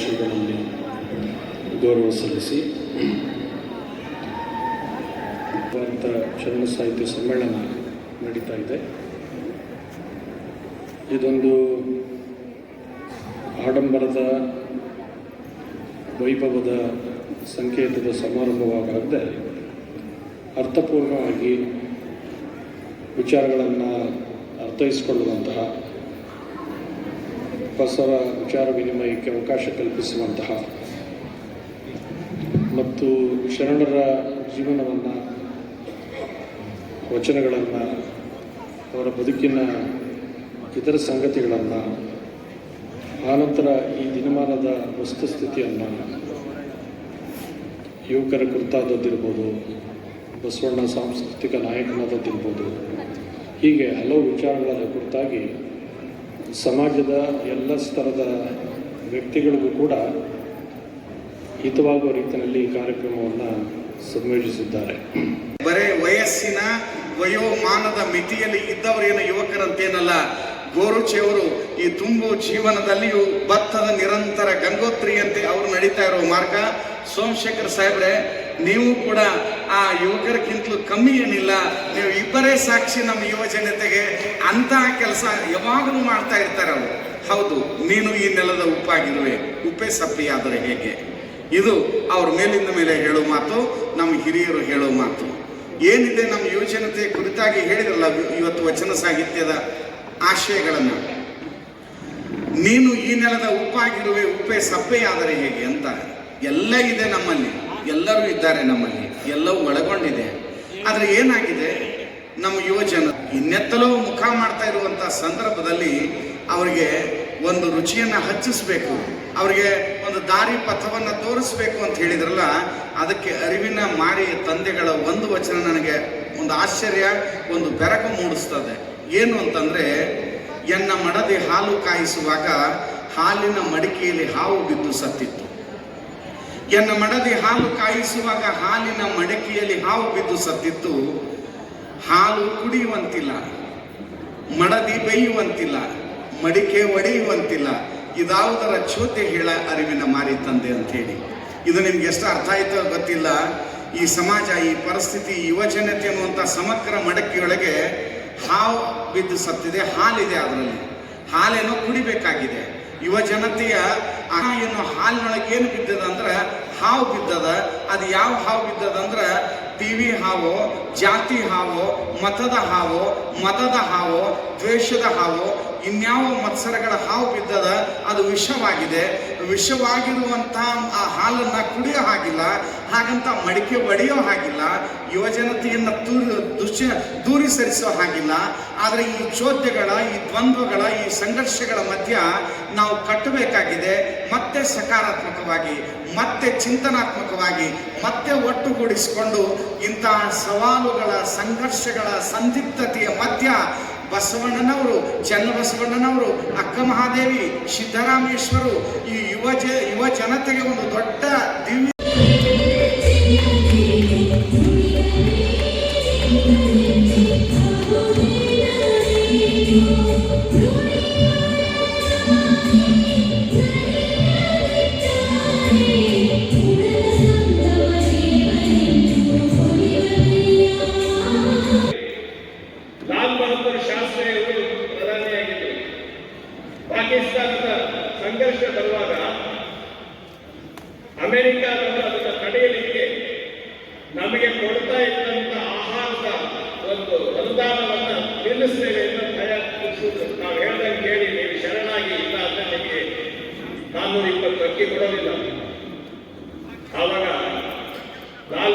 ಶ್ರೀಗಳಲ್ಲಿ ಗೌರವ ಸಲ್ಲಿಸಿ ಭಾರತ ಶರಣ ಸಾಹಿತ್ಯ ಸಮ್ಮೇಳನ ನಡೀತಾ ಇದೆ. ಇದೊಂದು ಆಡಂಬರದ ವೈಭವದ ಸಂಕೇತದ ಸಮಾರಂಭವಾಗದೆ ಅರ್ಥಪೂರ್ಣವಾಗಿ ವಿಚಾರಗಳನ್ನು ಅರ್ಥೈಸಿಕೊಳ್ಳುವಂತಹ ಹೊಸ ವಿಚಾರ ವಿನಿಮಯಕ್ಕೆ ಅವಕಾಶ ಕಲ್ಪಿಸುವಂತಹ ಮತ್ತು ಶರಣರ ಜೀವನವನ್ನು, ವಚನಗಳನ್ನು, ಅವರ ಬದುಕಿನ ಇತರ ಸಂಗತಿಗಳನ್ನು, ಆನಂತರ ಈ ದಿನಮಾನದ ವಸ್ತುಸ್ಥಿತಿಯನ್ನು ಯುವಕರ ಕುರಿತಾದದ್ದಿರ್ಬೋದು, ಬಸವಣ್ಣ ಸಾಂಸ್ಕೃತಿಕ ನಾಯಕನಾದದ್ದಿರ್ಬೋದು, ಹೀಗೆ ಹಲವು ವಿಚಾರಗಳ ಕುರಿತಾಗಿ ಸಮಾಜದ ಎಲ್ಲ ಸ್ತರದ ವ್ಯಕ್ತಿಗಳಿಗೂ ಕೂಡ ಹಿತವಾಗುವ ರೀತಿಯಲ್ಲಿ ಕಾರ್ಯಕ್ರಮವನ್ನು ಸಂಯೋಜಿಸಿದ್ದಾರೆ ಬರೇ ವಯಸ್ಸಿನ ವಯೋಮಾನದ ಮಿತಿಯಲ್ಲಿ ಇದ್ದವರೇನು ಯುವಕರಂತೇನಲ್ಲ ಗೋರುಚಿಯವರು ಈ ತುಂಬು ಜೀವನದಲ್ಲಿಯೂ ಭತ್ತದ ನಿರಂತರ ಗಂಗೋತ್ರಿಯಂತೆ ಅವರು ನಡೀತಾ ಇರೋ ಮಾರ್ಗ. ಸೋಮಶೇಖರ್ ಸಾಹೇಬ್ರೆ, ನೀವು ಕೂಡ ಆ ಯುವಕರಿಗಿಂತಲೂ ಕಮ್ಮಿ ಏನಿಲ್ಲ, ನೀವು ಇಬ್ಬರೇ ಸಾಕ್ಷಿ ನಮ್ಮ ಯುವ ಜನತೆಗೆ ಅಂತಹ ಕೆಲಸ ಯಾವಾಗಲೂ ಮಾಡ್ತಾ ಇರ್ತಾರೆ ಅವರು. ಹೌದು ನೀನು ಈ ನೆಲದ ಉಪ್ಪಾಗಿರುವೆ, ಉಪ್ಪೇ ಸಪ್ಪಿಯಾದರೆ ಹೇಗೆ? ಇದು ಅವ್ರ ಮೇಲಿಂದ ಮೇಲೆ ಹೇಳೋ ಮಾತು, ನಮ್ಮ ಹಿರಿಯರು ಹೇಳೋ ಮಾತು. ಏನಿದೆ ನಮ್ಮ ಯುವಜನತೆ ಕುರಿತಾಗಿ ಹೇಳಿದ್ರಲ್ಲ, ಇವತ್ತು ವಚನ ಸಾಹಿತ್ಯದ ಆಶಯಗಳನ್ನು? ನೀನು ಈ ನೆಲದ ಉಪ್ಪಾಗಿರುವೆ, ಉಪ್ಪೆ ಸಪ್ಪೆಯಾದರೆ ಹೇಗೆ ಅಂತ. ಎಲ್ಲ ಇದೆ ನಮ್ಮಲ್ಲಿ, ಎಲ್ಲರೂ ಇದ್ದಾರೆ ನಮ್ಮಲ್ಲಿ. ಎಲ್ಲವೂ ಒಳಗೊಂಡಿದೆ. ಆದರೆ ಏನಾಗಿದೆ? ನಮ್ಮ ಯುವಜನ ಇನ್ನೆತ್ತಲೋ ಮುಖ ಮಾಡ್ತಾ ಇರುವಂಥ ಸಂದರ್ಭದಲ್ಲಿ ಅವರಿಗೆ ಒಂದು ರುಚಿಯನ್ನು ಹಚ್ಚಿಸ್ಬೇಕು. ಅವರಿಗೆ ಒಂದು ದಾರಿ ಪಥವನ್ನು ತೋರಿಸ್ಬೇಕು ಅಂತ ಹೇಳಿದ್ರಲ್ಲ, ಅದಕ್ಕೆ ಅರಿವಿನ ಮಾರಿ ತಂದೆಗಳ ಒಂದು ವಚನ ನನಗೆ ಒಂದು ಆಶ್ಚರ್ಯ, ಒಂದು ಬೆರಕು ಮೂಡಿಸ್ತದೆ. ಏನು ಅಂತಂದ್ರೆ, ಎನ್ನ ಮಡದಿ ಹಾಲು ಕಾಯಿಸುವಾಗ ಹಾಲಿನ ಮಡಿಕೆಯಲ್ಲಿ ಹಾವು ಬಿದ್ದು ಸತ್ತಿತ್ತು. ಎನ್ನ ಮಡದಿ ಹಾಲು ಕಾಯಿಸುವಾಗ ಹಾಲಿನ ಮಡಕೆಯಲ್ಲಿ ಹಾವು ಬಿದ್ದು ಸತ್ತಿತ್ತು. ಹಾಲು ಕುಡಿಯುವಂತಿಲ್ಲ, ಮಡದಿ ಬೇಯುವಂತಿಲ್ಲ, ಮಡಿಕೆ ಒಡೆಯುವಂತಿಲ್ಲ. ಇದಾವುದರ ಚೋತೆ ಹೇಳ ಅರಿವಿನ ಮಾರಿ ತಂದೆ ಅಂತ ಹೇಳಿ ಇದು ನಿಮ್ಗೆ ಎಷ್ಟು ಅರ್ಥ ಆಯ್ತೋ ಗೊತ್ತಿಲ್ಲ. ಈ ಸಮಾಜ, ಈ ಪರಿಸ್ಥಿತಿ ಯುವ ಜನತೆ ಅನ್ನುವಂಥ ಸಮಗ್ರ ಮಡಕೆಯೊಳಗೆ ಹಾವು ಬಿದ್ದು ಸತ್ತಿದೆ, ಹಾಲಿದೆ ಅದರಲ್ಲಿ. ಹಾಲೇನೋ ಕುಡಿಬೇಕಾಗಿದೆ. ಯುವ ಜನತೆಯ ಏನು ಹಾಲಿನೊಳಗೆ ಏನು ಬಿದ್ದದ ಅಂದ್ರೆ ಹಾವು ಬಿದ್ದದ, ಅದು ಯಾವ ಹಾವು ಬಿದ್ದದ ಅಂದ್ರೆ ಟಿವಿ ಹಾವು, ಜಾತಿ ಹಾವು, ಮತದ ಹಾವು ಮತದ ಹಾವು, ದ್ವೇಷದ ಹಾವು, ಇನ್ಯಾವ ಮತ್ಸರಗಳ ಹಾವು ಬಿದ್ದದ, ಅದು ವಿಷವಾಗಿದೆ. ವಿಷವಾಗಿರುವಂಥ ಆ ಹಾಲನ್ನು ಕುಡಿಯೋ ಹಾಗಿಲ್ಲ, ಹಾಗಂತ ಮಡಿಕೆ ಒಡೆಯೋ ಹಾಗಿಲ್ಲ, ಯುವಜನತೆಯನ್ನು ದೂರ ದುಶ್ಯ ದೂರಿ ಸರಿಸೋ ಹಾಗಿಲ್ಲ. ಆದರೆ ಈ ಚೋದ್ಯಗಳ, ಈ ದ್ವಂದ್ವಗಳ, ಈ ಸಂಘರ್ಷಗಳ ಮಧ್ಯ ನಾವು ಕಟ್ಟಬೇಕಾಗಿದೆ. ಮತ್ತೆ ಸಕಾರಾತ್ಮಕವಾಗಿ, ಮತ್ತೆ ಚಿಂತನಾತ್ಮಕವಾಗಿ, ಮತ್ತೆ ಒಟ್ಟುಗೂಡಿಸಿಕೊಂಡು ಇಂತಹ ಸವಾಲುಗಳ, ಸಂಘರ್ಷಗಳ ಸಂದಿಗ್ಧತೆಯ ಮಧ್ಯ ಬಸವಣ್ಣನವರು ಚನ್ನಬಸವಣ್ಣನವರು ಅಕ್ಕ ಮಹಾದೇವಿ ಸಿದ್ದರಾಮೇಶ್ವರು ಈ ಯುವ ಯುವ ಜನತೆಗೆ ಒಂದು ದೊಡ್ಡ ದಿವ್ಯ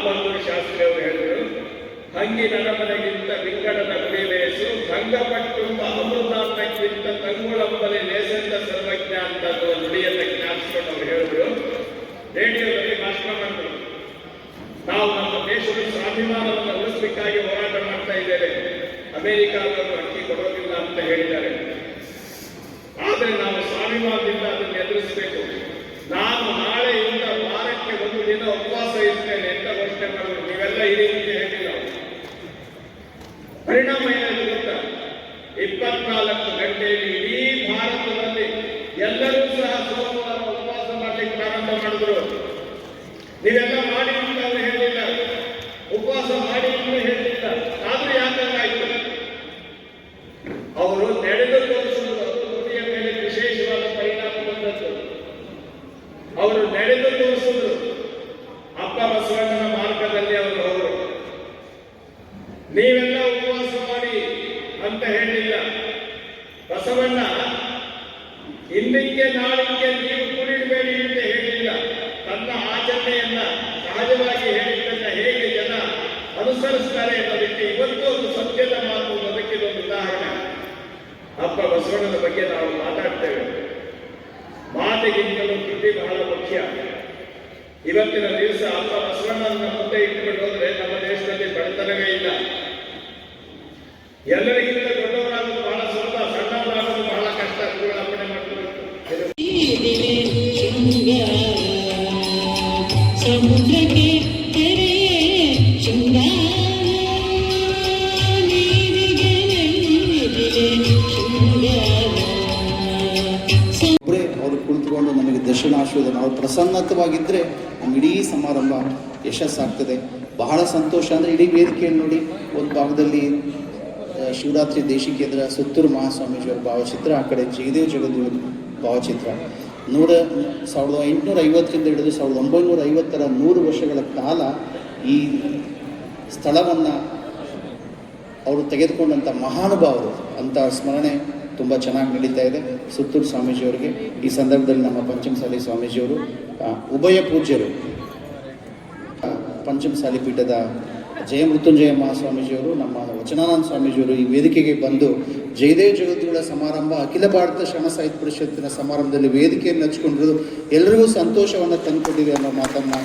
ಶಾಸ್ತ್ರಿಯವರು ಶಾಸ್ತ್ರಿ ಅವರು ಹೇಳಿದರು ಹಂಗಿ ನರಮನೆಗಿಂತ ವಿಂಗಡದ ಕುಡಿಯುವ ಹೆಸರು ಅಮೃತಾಂತಕ್ಕಿಂತ ತಂಗುಳಂಬಲೆ ಲೇಸಂತ ಸರ್ವಜ್ಞ ಅಂತ ನುಡಿಯನ್ನು ಜ್ಞಾಪಿಸಿಕೊಂಡು ಅವರು ಹೇಳಿದ್ರು. ರೇಡಿಯೋದಲ್ಲಿ ಭಾಷಣ ಮಾಡಿದ್ರು ನಾವು ನಮ್ಮ ದೇಶದ ಸ್ವಾಭಿಮಾನವನ್ನು ಉಳಿಸಲಿಕ್ಕಾಗಿ ಹೋರಾಟ ಮಾಡ್ತಾ ಇದ್ದೇವೆ. ಅಮೆರಿಕಾದವರು ಅಕ್ಕಿ ಕೊಡೋದಿಲ್ಲ ಅಂತ ಹೇಳಿದ್ದಾರೆ. ಆದರೆ ನಾವು ಸ್ವಾಭಿಮಾನದಿಂದ ಅದನ್ನು ಎದುರಿಸಬೇಕು. ನಾನು ನಾಳೆಯಿಂದ ವಾರಕ್ಕೆ ಒಂದು ದಿನ ಉಪವಾಸ ಇರ್ತೇನೆ ಅಂತ திட்டங்கள் இவெல்லாம் இருந்து ಬಸವಣ್ಣ ಇಂದಿಗೆ ನಾಳಿಗೆ ನೀವು ಕುಡಿಯಬೇಡಿ ಅಂತ ಹೇಳಿಲ್ಲ. ತನ್ನ ಆಚರಣೆಯನ್ನ ಸಹಜವಾಗಿ ಹೇಳಿದ್ದನ್ನ ಹೇಗೆ ಜನ ಅನುಸರಿಸ್ತಾರೆ ಅನ್ನೋದಕ್ಕೆ ಇವತ್ತು ಒಂದು ಸತ್ಯದ ಮಾತು ಅದಕ್ಕೆ ಒಂದು ಉದಾಹರಣೆ. ಅಪ್ಪ ಬಸವಣ್ಣನ ಬಗ್ಗೆ ನಾವು ಮಾತಾಡ್ತೇವೆ. ಮಾತೆಗಿಂತಲೂ ಕೃತಿ ಬಹಳ ಮುಖ್ಯ. ಇವತ್ತಿನ ದಿವಸ ಅಪ್ಪ ಬಸವಣ್ಣನ ಮುಂದೆ ಇಟ್ಟುಕೊಂಡು ಹೋದ್ರೆ ನಮ್ಮ ದೇಶದಲ್ಲಿ ಬಡತನವೇ ಇಲ್ಲ. ಎಲ್ಲರಿಗಿಂತ ಆಶೀರ್ವಾದ ಅವ್ರು ಪ್ರಸನ್ನತವಾಗಿದ್ದರೆ ನಮ್ಮ ಇಡೀ ಸಮಾರಂಭ ಯಶಸ್ಸಾಗ್ತದೆ. ಬಹಳ ಸಂತೋಷ. ಅಂದರೆ ಇಡೀ ವೇದಿಕೆಯನ್ನು ನೋಡಿ ಒಂದು ಭಾಗದಲ್ಲಿ ಶಿವರಾತ್ರಿ ದೇಶಿಕೇಂದ್ರ ಸುತ್ತೂರು ಮಹಾಸ್ವಾಮೀಜಿಯವರ ಭಾವಚಿತ್ರ, ಆ ಕಡೆ ಜಯದೇವ್ ಜಗದೇವರ ಭಾವಚಿತ್ರ. ನೂರ, ಸಾವಿರದ ಎಂಟುನೂರ ಐವತ್ತರಿಂದ ಹಿಡಿದು ಸಾವಿರದ ಒಂಬೈನೂರ ಐವತ್ತರ ನೂರು ವರ್ಷಗಳ ಕಾಲ ಈ ಸ್ಥಳವನ್ನು ಅವರು ತೆಗೆದುಕೊಂಡಂಥ ಮಹಾನುಭಾವರು ಅಂತ ಸ್ಮರಣೆ ತುಂಬ ಚೆನ್ನಾಗಿ ನಡೀತಾ ಇದೆ. ಸುತ್ತೂರು ಸ್ವಾಮೀಜಿಯವರಿಗೆ ಈ ಸಂದರ್ಭದಲ್ಲಿ ನಮ್ಮ ಪಂಚಮಸಾಲಿ ಸ್ವಾಮೀಜಿಯವರು ಉಭಯ ಪೂಜ್ಯರು ಪಂಚಮಸಾಲಿ ಪೀಠದ ಜಯ ಮೃತ್ಯುಂಜಯ ಮಹಾಸ್ವಾಮೀಜಿಯವರು, ನಮ್ಮ ವಚನಾನಂದ ಸ್ವಾಮೀಜಿಯವರು ಈ ವೇದಿಕೆಗೆ ಬಂದು ಜಯದೇವ್ ಜಗದ್ಗುಳ ಸಮಾರಂಭ, ಅಖಿಲ ಭಾರತ ಶ್ರಮ ಸಾಹಿತ್ಯ ಪರಿಷತ್ತಿನ ಸಮಾರಂಭದಲ್ಲಿ ವೇದಿಕೆಯನ್ನು ಹಚ್ಕೊಂಡಿರೋದು ಎಲ್ಲರಿಗೂ ಸಂತೋಷವನ್ನು ತಂದುಕೊಟ್ಟಿದೆ ಅನ್ನೋ ಮಾತನ್ನು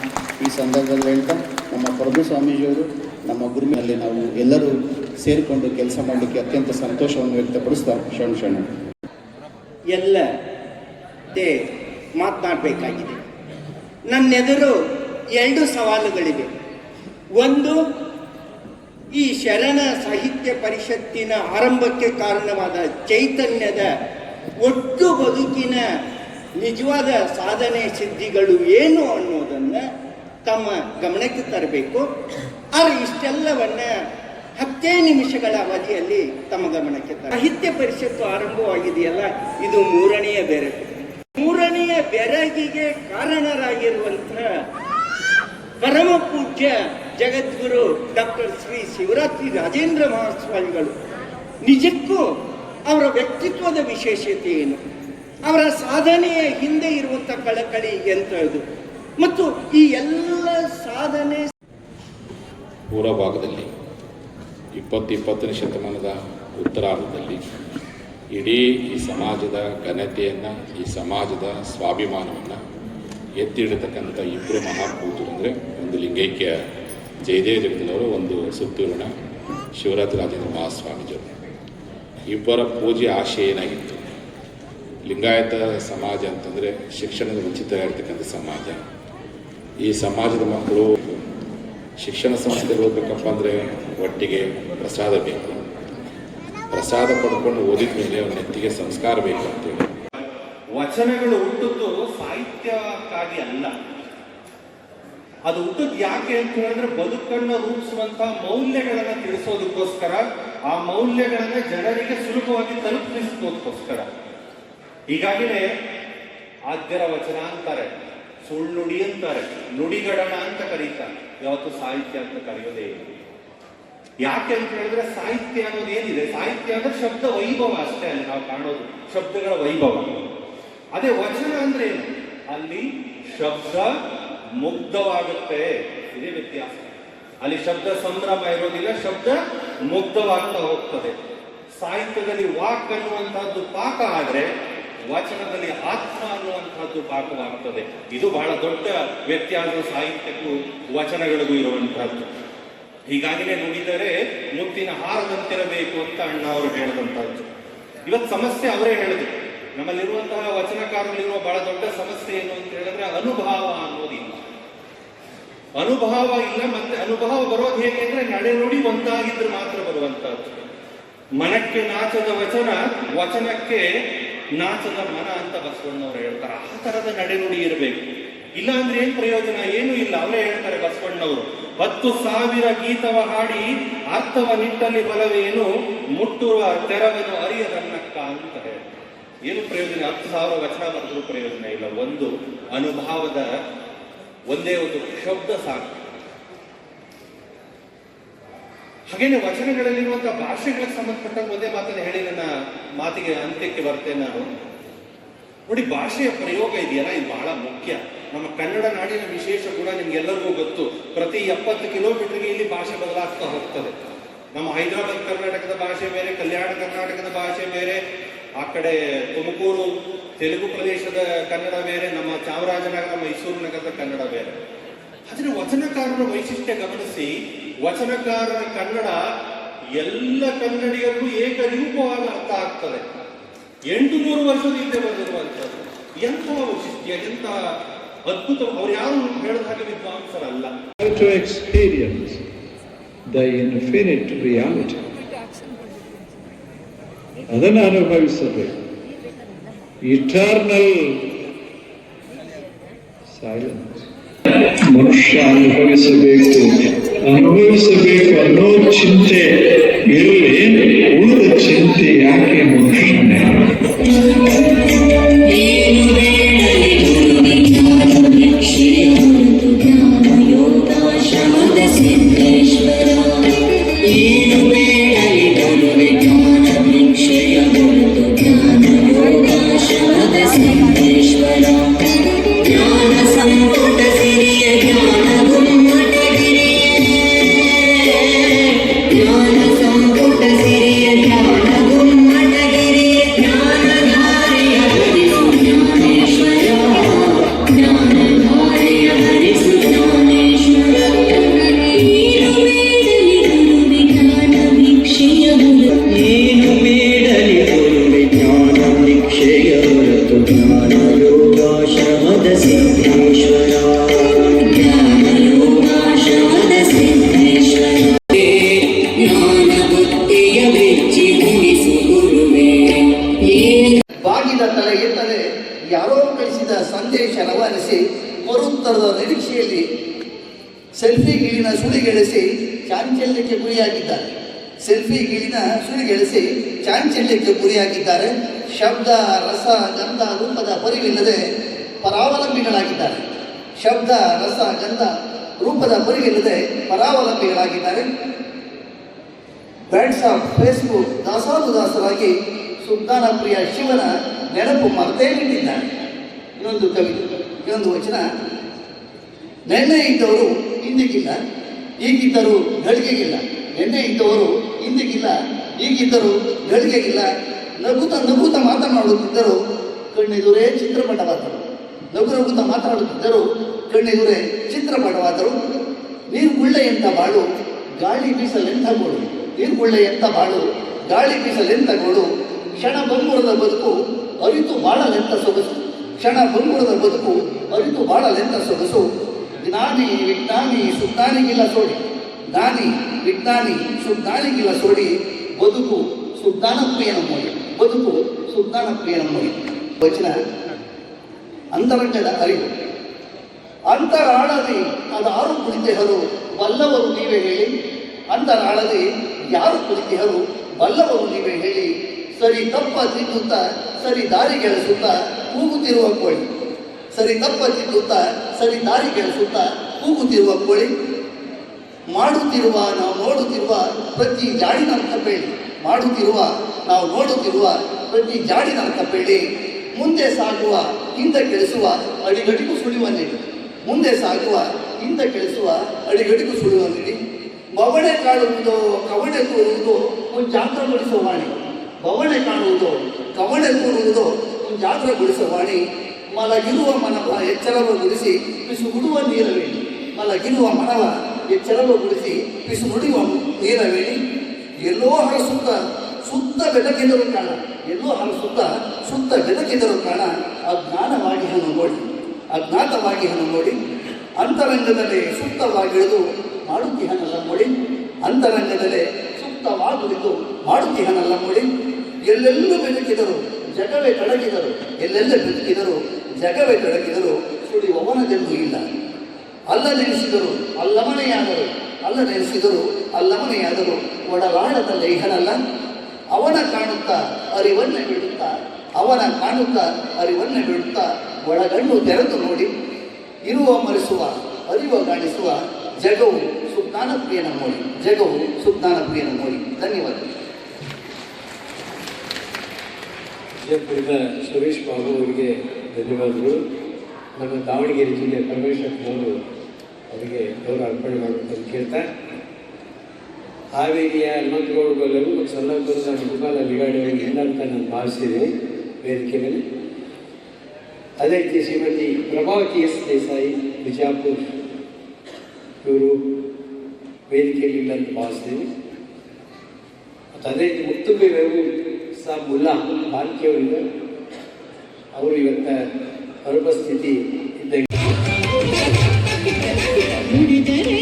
ಈ ಸಂದರ್ಭದಲ್ಲಿ ಹೇಳ್ತಾ ನಮ್ಮ ಪ್ರಭು ಸ್ವಾಮೀಜಿಯವರು ನಮ್ಮ ಗುರುಮಿನಲ್ಲಿ ನಾವು ಎಲ್ಲರೂ ಸೇರಿಕೊಂಡು ಕೆಲಸ ಮಾಡಲಿಕ್ಕೆ ಅತ್ಯಂತ ಸಂತೋಷವನ್ನು ವ್ಯಕ್ತಪಡಿಸ್ತಾ ಶರಣ ಶರಣ. ಎಲ್ಲ ಮಾತನಾಡಬೇಕಾಗಿದೆ. ನನ್ನೆದುರು ಎರಡು ಸವಾಲುಗಳಿವೆ. ಒಂದು, ಈ ಶರಣ ಸಾಹಿತ್ಯ ಪರಿಷತ್ತಿನ ಆರಂಭಕ್ಕೆ ಕಾರಣವಾದ ಚೈತನ್ಯದ ಒಟ್ಟು ಬದುಕಿನ ನಿಜವಾದ ಸಾಧನೆ ಸಿದ್ಧಿಗಳು ಏನು ಅನ್ನೋದನ್ನು ತಮ್ಮ ಗಮನಕ್ಕೆ ತರಬೇಕು. ಆದರೆ ಇಷ್ಟೆಲ್ಲವನ್ನ ಹತ್ತೇ ನಿಮಿಷಗಳ ಅವಧಿಯಲ್ಲಿ ತಮ್ಮ ಗಮನಕ್ಕೆ ತರ ಸಾಹಿತ್ಯ ಪರಿಷತ್ತು ಆರಂಭವಾಗಿದೆಯಲ್ಲ, ಇದು ಮೂರನೆಯ ಬೆರಗು. ಮೂರನೆಯ ಬೆರಗಿಗೆ ಕಾರಣರಾಗಿರುವಂತಹ ಪರಮ ಪೂಜ್ಯ ಜಗದ್ಗುರು ಡಾಕ್ಟರ್ ಶ್ರೀ ಶಿವರಾತ್ರಿ ರಾಜೇಂದ್ರ ಮಹಾಸ್ವಾಮಿಗಳು. ನಿಜಕ್ಕೂ ಅವರ ವ್ಯಕ್ತಿತ್ವದ ವಿಶೇಷತೆ ಏನು? ಅವರ ಸಾಧನೆಯ ಹಿಂದೆ ಇರುವಂಥ ಕಳಕಳಿ ಎಂಥದ್ದು ಮತ್ತು ಈ ಎಲ್ಲ ಸಾಧನೆ ಪೂರ್ವ ಭಾಗದಲ್ಲಿ ಇಪ್ಪತ್ತು ಇಪ್ಪತ್ತನೇ ಶತಮಾನದ ಉತ್ತರಾರ್ಧದಲ್ಲಿ ಇಡೀ ಈ ಸಮಾಜದ ಘನತೆಯನ್ನು, ಈ ಸಮಾಜದ ಸ್ವಾಭಿಮಾನವನ್ನು ಎತ್ತಿ ಹಿಡಿತಕ್ಕಂಥ ಇಬ್ಬರು ಮಹಾಪೂಜರು ಅಂದರೆ ಒಂದು ಲಿಂಗೈಕ್ಯ ಜಯದೇವ ಜಗದವರು ಒಂದು ಸುತ್ತೂರಿನ ಶಿವರಾತ್ರಿ ರಾಜೇಂದ್ರ ಮಹಾಸ್ವಾಮೀಜಿಯವರು ಇಬ್ಬರ ಪೂಜೆ ಆಶಯ ಏನಾಗಿತ್ತು? ಲಿಂಗಾಯತ ಸಮಾಜ ಅಂತಂದರೆ ಶಿಕ್ಷಣದ ವಂಚಿತರಾಗಿರ್ತಕ್ಕಂಥ ಸಮಾಜ. ಈ ಸಮಾಜದ ಮಕ್ಕಳು ಶಿಕ್ಷಣ ಸಂಸ್ಥೆಗೆ ಬೇಕಪ್ಪ ಅಂದರೆ ಒಟ್ಟಿಗೆ ಪ್ರಸಾದ ಬೇಕು. ಪ್ರಸಾದ ಪಡ್ಕೊಂಡು ಓದಿದ ಮೇಲೆ ಅವ್ರ ನೆತ್ತಿಗೆ ಸಂಸ್ಕಾರ ಬೇಕು ಅಂತೇಳಿ ವಚನಗಳು ಹುಟ್ಟದ್ದು ಸಾಹಿತ್ಯಕ್ಕಾಗಿ ಅಲ್ಲ. ಅದು ಹುಟ್ಟದ್ ಯಾಕೆ ಅಂತ ಹೇಳಿದ್ರೆ ಬದುಕನ್ನು ರೂಪಿಸುವಂತ ಮೌಲ್ಯಗಳನ್ನ ತಿಳಿಸೋದಕ್ಕೋಸ್ಕರ, ಆ ಮೌಲ್ಯಗಳನ್ನ ಜನರಿಗೆ ಸುಲಭವಾಗಿ ತಲುಪಿಸೋದಕ್ಕೋಸ್ಕರ. ಹೀಗಾಗಿನೇ ಆದ್ಯರ ವಚನ ಅಂತಾರೆ. ಸುಳ್ಳು ನುಡಿ ಅಂತಾರೆ. ನುಡಿಗಡಣ ಅಂತ ಕರೀತಾರೆ. ಯಾವತ್ತು ಸಾಹಿತ್ಯ ಅಂತ ಕರೆಯೋದೇ ಇಲ್ಲ. ಯಾಕೆ ಅಂತ ಹೇಳಿದ್ರೆ ಸಾಹಿತ್ಯ ಅನ್ನೋದು ಏನಿದೆ? ಸಾಹಿತ್ಯ ಅಂದ್ರೆ ಶಬ್ದ ವೈಭವ ಅಷ್ಟೇ ಅಲ್ಲಿ ನಾವು ಕಾಣೋದು. ಶಬ್ದಗಳ ವೈಭವ. ಅದೇ ವಚನ ಅಂದ್ರೆ ಏನು? ಅಲ್ಲಿ ಶಬ್ದ ಮುಗ್ಧವಾಗುತ್ತೆ. ಇದೇ ವ್ಯತ್ಯಾಸ. ಅಲ್ಲಿ ಶಬ್ದ ಸಂಭ್ರಮ ಇರೋದಿಲ್ಲ, ಶಬ್ದ ಮುಗ್ಧವಾಗ್ತಾ ಹೋಗ್ತದೆ. ಸಾಹಿತ್ಯದಲ್ಲಿ ವಾಕ್ ಅನ್ನುವಂತಹದ್ದು ಪಾಕ ಆದ್ರೆ ವಚನದಲ್ಲಿ ಆತ್ಮ ಅನ್ನುವಂಥದ್ದು ಪಾಕವಾಗ್ತದೆ ಇದು ಬಹಳ ದೊಡ್ಡ ವ್ಯತ್ಯಾಸ ಸಾಹಿತ್ಯಕ್ಕೂ ವಚನಗಳಿಗೂ ಇರುವಂತಹದ್ದು ಹೀಗಾಗಿನೇ ನುಡಿದರೆ ಮುತ್ತಿನ ಹಾರದಂತಿರಬೇಕು ಅಂತ ಅಣ್ಣ ಅವರು ಹೇಳಿದಂತಹದ್ದು ಇವತ್ತು ಸಮಸ್ಯೆ ಅವರೇ ಹೇಳಿದ್ರು. ನಮ್ಮಲ್ಲಿರುವಂತಹ ವಚನಕಾರರಲ್ಲಿರುವ ಬಹಳ ದೊಡ್ಡ ಸಮಸ್ಯೆ ಏನು ಅಂತ ಹೇಳಿದ್ರೆ ಅನುಭವ ಅನ್ನೋದಿಲ್ಲ. ಅನುಭವ ಇಲ್ಲ ಮತ್ತೆ ಅನುಭವ ಬರೋದು ಹೇಗೆ ಅಂದ್ರೆ ನಡೆ ನುಡಿ ಒಂದಾಗಿದ್ರೆ ಮಾತ್ರ ಬರುವಂತಹದ್ದು ಮನಕ್ಕೆ ನಾಚದ ವಚನ, ವಚನಕ್ಕೆ ನಾಚದ ಮನ ಅಂತ ಬಸವಣ್ಣವ್ರು ಹೇಳ್ತಾರೆ. ಆ ತರದ ನಡೆನುಡಿ ಇರಬೇಕು. ಇಲ್ಲ ಅಂದ್ರೆ ಏನ್ ಪ್ರಯೋಜನ? ಏನು ಇಲ್ಲ. ಅವರೇ ಹೇಳ್ತಾರೆ ಬಸವಣ್ಣವರು ಹತ್ತು ಸಾವಿರ ಗೀತವ ಹಾಡಿ ಅರ್ಥವ ನಿಟ್ಟಲ್ಲಿ ಬಲವೇನು ಮುಟ್ಟುವ ತೆರವನ್ನು ಅರಿಯದನ್ನಕ್ಕ ಅಂತ ಹೇಳ್ತಾರೆ. ಏನು ಪ್ರಯೋಜನ? ಹತ್ತು ಸಾವಿರ ವಚನ ಬರೆದ್ರೂ ಪ್ರಯೋಜನ ಇಲ್ಲ. ಒಂದು ಅನುಭವದ ಒಂದೇ ಒಂದು ಶಬ್ದ ಸಾಕು. ಹಾಗೇನೆ ವಚನಗಳಲ್ಲಿರುವಂತಹ ಭಾಷೆಗಳಿಗೆ ಸಂಬಂಧಪಟ್ಟ ಒಂದೇ ಮಾತನ್ನು ಹೇಳಿ ನನ್ನ ಮಾತಿಗೆ ಅಂತ್ಯಕ್ಕೆ ಬರ್ತೇನೆ ನಾನು. ನೋಡಿ, ಭಾಷೆಯ ಪ್ರಯೋಗ ಇದೆಯಲ್ಲ, ಇದು ಬಹಳ ಮುಖ್ಯ. ನಮ್ಮ ಕನ್ನಡ ನಾಡಿನ ವಿಶೇಷ ಗುಣ ನಿಮ್ಗೆಲ್ಲರಿಗೂ ಗೊತ್ತು. ಪ್ರತಿ ಎಪ್ಪತ್ತು ಕಿಲೋಮೀಟರ್ಗೆ ಇಲ್ಲಿ ಭಾಷೆ ಬದಲಾಗ್ತಾ ಹೋಗ್ತದೆ. ನಮ್ಮ ಹೈದರಾಬಾದ್ ಕರ್ನಾಟಕದ ಭಾಷೆ ಬೇರೆ, ಕಲ್ಯಾಣ ಕರ್ನಾಟಕದ ಭಾಷೆ ಬೇರೆ, ಆ ಕಡೆ ತುಮಕೂರು, ತೆಲುಗು ಪ್ರದೇಶದ ಕನ್ನಡ ಬೇರೆ, ನಮ್ಮ ಚಾಮರಾಜನಗರ, ಮೈಸೂರು ನಗರದ ಕನ್ನಡ ಬೇರೆ. ಆದರೆ ವಚನಕಾರರ ವೈಶಿಷ್ಟ್ಯ ಗಮನಿಸಿ ವಚನಕಾರರ ಕನ್ನಡ ಎಲ್ಲ ಕನ್ನಡಿಗರಿಗೂ ಏಕರೂಪವಾಗಿ ಅರ್ಥ ಆಗ್ತದೆ. ಎಂಟು ನೂರು ವರ್ಷದ ಹಿಂದೆ ಬಂದಿರುವಂಥದ್ದು. ಎಂಥ ವೈಶಿಷ್ಟ್ಯ ಎಂಥ ಅದ್ಭುತ ಅವ್ರು ಯಾರು ಹೇಳಿದ ಹಾಗೆ ವಿದ್ವಾಂಸರಲ್ಲ. To experience the infinite reality. ಅದನ್ನು ಅನುಭವಿಸಬೇಕು. ಇಟರ್ನಲ್ ಸೈಲೆನ್ಸ್ ಮನುಷ್ಯ ಅನುಭವಿಸಬೇಕು. ಅನುಭವಿಸಬೇಕು ಅನ್ನೋ ಚಿಂತೆ ಇರಲಿ. ಮರುತ್ತರದ ನಿರೀಕ್ಷೆಯಲ್ಲಿ ಸೆಲ್ಫಿ ಗೀಳಿನ ಸುಳಿಗೆಳೆಸಿ ಚಾಂಚಲ್ಯಕ್ಕೆ ಗುರಿಯಾಗಿದ್ದಾರೆ. ಸೆಲ್ಫಿ ಗೀಳಿನ ಸುಳಿಗೆಳೆಸಿ ಚಾಂಚಲ್ಯಕ್ಕೆ ಗುರಿಯಾಗಿದ್ದಾರೆ. ಶಬ್ದ, ರಸ, ಗಂಧ, ರೂಪದ ಪರಿವಿಲ್ಲದೆ ಪರಾವಲಂಬಿಗಳಾಗಿದ್ದಾರೆ. ಶಬ್ದ, ರಸ, ಗಂಧ, ರೂಪದ ಪರಿವಿಲ್ಲದೆ ಪರಾವಲಂಬಿಗಳಾಗಿದ್ದಾರೆ. ವಾಟ್ಸಾಪ್ ಫೇಸ್ಬುಕ್ ದಾಸಾನು ದಾಸರಾಗಿ ಸುಲ್ತಾನ ಪ್ರಿಯ ಶಿವನ ನೆನಪು ಮರ್ತೇ ಬಿಟ್ಟಿದ್ದಾನೆ ಇನ್ನೊಂದು ಕವಿ, ಇನ್ನೊಂದು ವಚನ. ನೆನ್ನೆ ಇದ್ದವರು ಇಂದಿಗಿಲ್ಲ ಈಗಿದ್ದರು ಗಳಿಗೆಗಿಲ್ಲ ನೆನ್ನೆ ಇದ್ದವರು ಇಂದಿಗಿಲ್ಲ ಈಗಿದ್ದರು ಗಳಿಗೆಗಿಲ್ಲ ನಗುತ ನಗುತ ಮಾತನಾಡುತ್ತಿದ್ದರು, ಕಣ್ಣೆದುರೇ ಚಿತ್ರಪಟವಾದರು ನಗು ನಗುತ ಮಾತನಾಡುತ್ತಿದ್ದರು, ಕಣ್ಣೆದುರೇ ಚಿತ್ರಪಟವಾದರು ನೀರು ಗುಳ್ಳೆಯಂತ ಬಾಳು, ಗಾಳಿ ಬೀಸಲೆಂಥ ಗೋಳು? ನೀರು ಗುಳ್ಳೆಯಂತ ಬಾಳು, ಗಾಳಿ ಬೀಸಲೆಂಥ ಗೋಳು? ಕ್ಷಣ ಬಂಗುರದ ಬದುಕು ಅರಿತು ಬಾಳಲೆಂತ ಸೊಗಸು? ಕ್ಷಣ ಬಂಗುಳದ ಬದುಕು ಅರಿತು ಬಾಳಲೆಂತ ಸೊಗಸು? ಜ್ಞಾನಿ ವಿಜ್ಞಾನಿ ಸುತ್ತಾನಿಗಿಲ್ಲ ಸೋಡಿ. ದಾನಿ ವಿಜ್ಞಾನಿ ಶುದ್ಧಾನಿಗಿಲ್ಲ ಸೋಡಿ. ಬದುಕು ಸುಜ್ಞಾನ ಪ್ರಿಯನ ಮೋಡಿ. ಬದುಕು ಸುಜ್ಞಾನ ಪ್ರಿಯನ ಮೋಡಿ. ವಚನ ಅಂತರಂಗದ ಅರಿವು. ಅಂತರಾಳದೆ ಅದಾರು ಕುಳಿತೆಹರು, ಬಲ್ಲವರು ನೀವೇ ಹೇಳಿ. ಅಂತರಾಳದೆ ಯಾರು ಕುಳಿತೆಹರು, ಬಲ್ಲವರು ನೀವೇ ಹೇಳಿ. ಸರಿ ತಪ್ಪ ತಿನ್ನುತ್ತಾ, ಸರಿ ದಾರಿಗೆಳಿಸುತ್ತಾ ಕೂಗುತ್ತಿರುವ ಕೋಳಿ. ಸರಿ ತಪ್ಪ ತಿದ್ದುತ್ತಾ ಸರಿ ದಾರಿ ಕೇಳಿಸುತ್ತಾ ಕೂಗುತ್ತಿರುವ ಕೋಳಿ, ಮಾಡುತ್ತಿರುವ, ನಾವು ನೋಡುತ್ತಿರುವ ಪ್ರತಿ ಜಾಡಿನ ಕಪ್ಪೇಳಿ ಮಾಡುತ್ತಿರುವ, ನಾವು ನೋಡುತ್ತಿರುವ ಪ್ರತಿ ಜಾಡಿನ ಕಪ್ಪೇಳಿ ಮುಂದೆ ಸಾಗುವ, ಹಿಂದೆ ಕೆಲಸುವ ಅಡಿಗಡಿಗೂ ಸುಳಿವ ನೀಡಿ, ಮುಂದೆ ಸಾಗುವ, ಹಿಂದೆ ಕೆಳಿಸುವ ಅಡಿಗಡಿಗೂ ಸುಳಿವ ನೀಡಿ, ಬವಣೆ ಕಾಣುವುದೋ ಕವಣೆ ತೋರುವುದೋ ಮುಂಜಾಗ್ರಗೊಳಿಸುವ ವಾಣಿ, ಬವಣೆ ಕಾಣುವುದು ಕವಣೆ ಒಂದು ಮುಂಜಾಗ್ರಗೊಳಿಸುವ ವಾಣಿ ಮಲಗಿರುವ ಮನವ ಎಚ್ಚರವಗೊಳಿಸಿ ಪಿಸುಗುಡುವ ನೀರವೇಣಿ. ಮಲಗಿರುವ ಮನವ ಎಚ್ಚರವಗೊಳಿಸಿ ಪಿಸುಗುಡುವ ನೀರವೇಣಿ. ಎಲ್ಲೋ ಹರಸುತ್ತ ಸುತ್ತ ಬೆಳಕಿದರು ಕಾಣ. ಎಲ್ಲೋ ಹರಸುತ್ತ ಸುತ್ತ ಬೆಳಕಿದರು ಕಾಣ. ಅಜ್ಞಾನವಾಗಿ ಹಣ್ಣು ನೋಡಿ. ಅಜ್ಞಾತವಾಗಿ ಹಣ್ಣು ನೋಡಿ. ಅಂತರಂಗದಲ್ಲಿ ಸುಪ್ತವಾಗಿಳಿದು ಮಾಡುತ್ತಿಹನಲ್ಲ ನೋಡಿ. ಅಂತರಂಗದಲ್ಲಿ ಮಾಡುತ್ತಿ ಮಾಡುತ್ತಿಹನಲ್ಲ ನೋಡಿ. ಎಲ್ಲೆಲ್ಲೂ ಬೆಳಕಿದರು ಜಗವೇ ಕಡಗಿದರು ಎಲ್ಲೆಲ್ಲ ಬೆಳಕಿದರು ಜಗವೇ ತೊಡಗಿದರು ಸುಳಿಯುವವನದೆಂದು ಇಲ್ಲ. ಅಲ್ಲ ನೆನೆಸಿದರು ಅಲ್ಲಮನೆಯಾದರು, ಅಲ್ಲ ನೆನೆಸಿದರು ಅಲ್ಲಮನೆಯಾದರು ಒಡಲಾಡದ ಲೇಹನಲ್ಲ. ಅವನ ಕಾಣುತ್ತಾ ಅರಿವನ್ನ ಬಿಡುತ್ತಾ ಅವನ ಕಾಣುತ್ತಾ ಅರಿವನ್ನ ಬಿಡುತ್ತಾ ಒಳಗಣ್ಣು ತೆರೆದು ನೋಡಿ, ಇರುವ ಮರೆಸುವ, ಅರಿವ ಕಾಣಿಸುವ ಜಗವು ಸುಜ್ಞಾನ ಪ್ರಿಯನ ನೋಡಿ ಜಗವು ಸುಜ್ಞಾನ ಪ್ರಿಯನ ನೋಡಿ ಧನ್ಯವಾದ ಸುರೇಶ್ ಬಾಬು ಅವರಿಗೆ ಧನ್ಯವಾದಗಳು. ನಮ್ಮ ದಾವಣಗೆರೆ ಜಿಲ್ಲೆ ಪರಮೇಶ್ವರನವರು ಅವರಿಗೆ ಗೌರವ ಅರ್ಪಣೆ ಮಾಡಬೇಕಂತ ಕೇಳ್ತಾ, ಹಾವೇರಿಯ ಹನುಮಂತಗೌಡ ಗೊಲ್ಲರು ಮತ್ತು ಸೊಲ್ಲಾಪುರದ ಮುಖಾಲ ಇಲ್ಲ ಅಂತ ನಾನು ಭಾವಿಸ್ತೀನಿ ವೇದಿಕೆ ಮೇಲೆ ಅದೇ ರೀತಿ ಶ್ರೀಮತಿ ಪ್ರಭಾವತಿ ಎಸ್ ದೇಸಾಯಿ, ಬಿಜಾಪುರ್ ಇವರು ವೇದಿಕೆಯಲ್ಲಿ ಇಲ್ಲ ಅಂತ ಭಾವಿಸ್ತೀನಿ ಮತ್ತು ಅದೇ ರೀತಿ ಮುತ್ತುಬೆ ರಘು ಸಾಬ್ ಮುಲ್ಲಾ ಬಾಲ್ಕಿಯವರಿಂದ ಅವರು ಇವತ್ತ ಅನುಪಸ್ಥಿತಿ ಇದ್ದ ನುಡಿದರೆ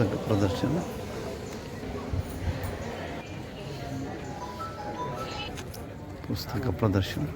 પુસ્તક પ્રદર્શન પુસ્તક પ્રદર્શન